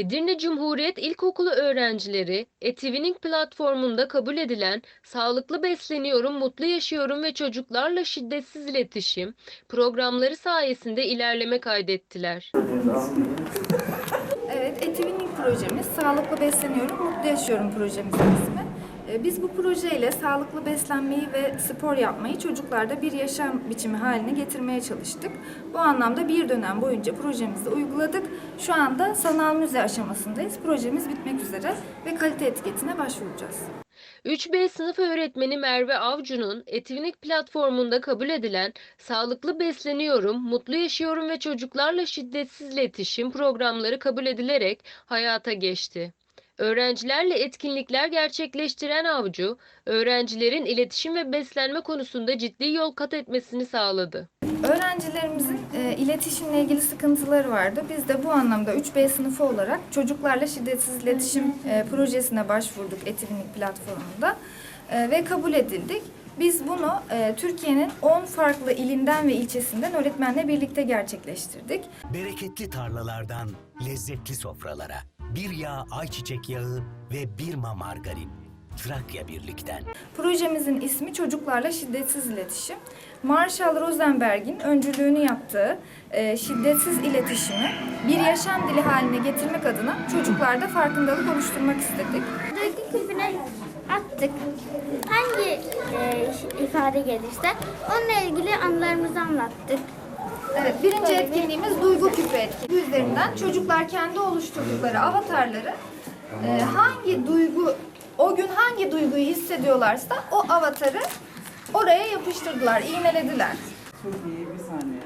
Edirne Cumhuriyet İlkokulu öğrencileri Etivining platformunda kabul edilen Sağlıklı Besleniyorum, Mutlu Yaşıyorum ve Çocuklarla Şiddetsiz İletişim programları sayesinde ilerleme kaydettiler. Evet, Etivinlik projemiz Sağlıklı Besleniyorum, Mutlu Yaşıyorum projemizin ismi. Ee, Biz bu projeyle sağlıklı beslenmeyi ve spor yapmayı çocuklarda bir yaşam biçimi haline getirmeye çalıştık. Bu anlamda bir dönem boyunca projemizi uyguladık. Şu anda sanal müze aşamasındayız. Projemiz bitmek üzere ve kalite etiketine başvuracağız. 3B sınıf öğretmeni Merve Avcu'nun Etivining platformunda kabul edilen Sağlıklı Besleniyorum, Mutlu Yaşıyorum ve Çocuklarla Şiddetsiz İletişim programları kabul edilerek hayata geçti. Öğrencilerle etkinlikler gerçekleştiren Avcı, öğrencilerin iletişim ve beslenme konusunda ciddi yol kat etmesini sağladı. Öğrencilerimizin e, iletişimle ilgili sıkıntıları vardı. Biz de bu anlamda 3B sınıfı olarak çocuklarla şiddetsiz iletişim e, projesine başvurduk Etivinlik platformunda E, ve kabul edildik. Biz bunu e, Türkiye'nin 10 farklı ilinden ve ilçesinden öğretmenle birlikte gerçekleştirdik. Bereketli tarlalardan lezzetli sofralara. Bir yağ ayçiçek yağı ve bir ma margarin. Trakya Birlik'ten. Projemizin ismi Çocuklarla Şiddetsiz İletişim. Marshall Rosenberg'in öncülüğünü yaptığı e, şiddetsiz iletişimi bir yaşam dili haline getirmek adına çocuklarda farkındalık oluşturmak istedik. Duygu küpüne attık ifade gelişti. Onunla ilgili anılarımızı anlattık. Evet, birinci etkinliğimiz duygu küpü etkinliği üzerinden çocuklar kendi oluşturdukları avatarları e, hangi duygu o gün hangi duyguyu hissediyorlarsa o avatarı oraya yapıştırdılar, iğnelediler. Çok iyi bir saniye.